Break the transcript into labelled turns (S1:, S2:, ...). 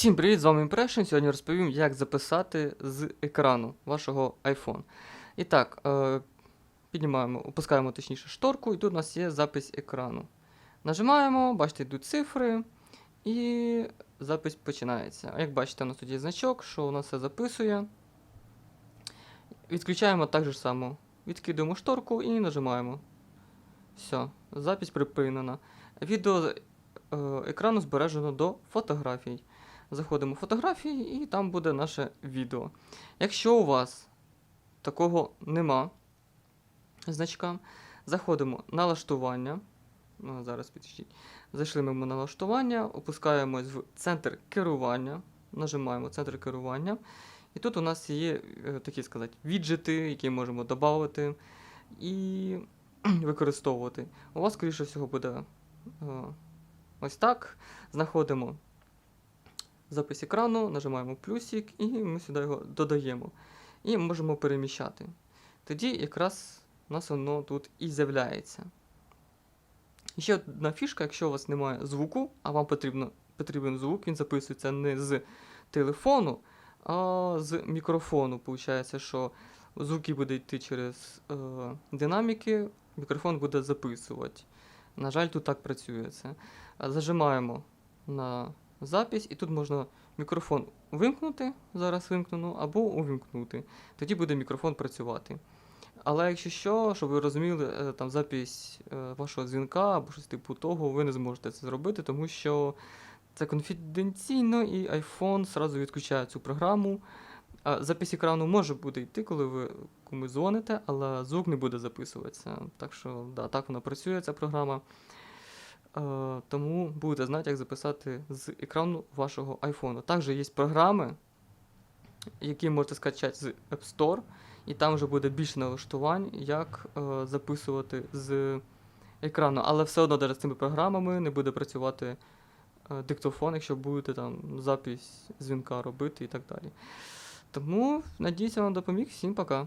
S1: Всім привіт, з вами Impression. Сьогодні розповім, як записати з екрану вашого iPhone. І так, е, піднімаємо, опускаємо точніше шторку, і тут у нас є запис екрану. Нажимаємо, бачите, йдуть цифри, і запис починається. Як бачите, у нас тут є значок, що у нас все записує. Відключаємо так же само. Відкидуємо шторку і нажимаємо. Все, запись припинена. Відео е, екрану збережено до фотографій. Заходимо в фотографії і там буде наше відео. Якщо у вас такого нема значка, заходимо на налаштування. Ну, зараз підійдіть. Зайшли ми в налаштування, опускаємось в центр керування, нажимаємо центр керування. І тут у нас є е, такі сказати, віджити, які можемо додати і використовувати. У вас, скоріше всього, буде е, ось так. Знаходимо запис екрану, нажимаємо плюсик і ми сюди його додаємо. І можемо переміщати. Тоді якраз у нас воно тут і з'являється. Ще одна фішка, якщо у вас немає звуку, а вам потрібно, потрібен звук, він записується не з телефону, а з мікрофону. Получається, що звуки будуть йти через е, динаміки, мікрофон буде записувати. На жаль, тут так працює це. Зажимаємо на запись, і тут можна мікрофон вимкнути, зараз вимкнено, або увімкнути. Тоді буде мікрофон працювати. Але якщо що, щоб ви розуміли, е, там запись е, вашого дзвінка або щось типу того, ви не зможете це зробити, тому що це конфіденційно, і iPhone зразу відключає цю програму. Запись екрану може буде йти, коли ви комусь дзвоните, але звук не буде записуватися. Так що, да, так вона працює, ця програма. Е, тому будете знати, як записати з екрану вашого iPhone. Також є програми, які можете скачати з App Store, і там вже буде більше налаштувань, як е, записувати з екрану. Але все одно навіть з цими програмами не буде працювати е, диктофон, якщо будете там запись дзвінка робити і так далі. Тому надіюся, вам допоміг. Всім пока.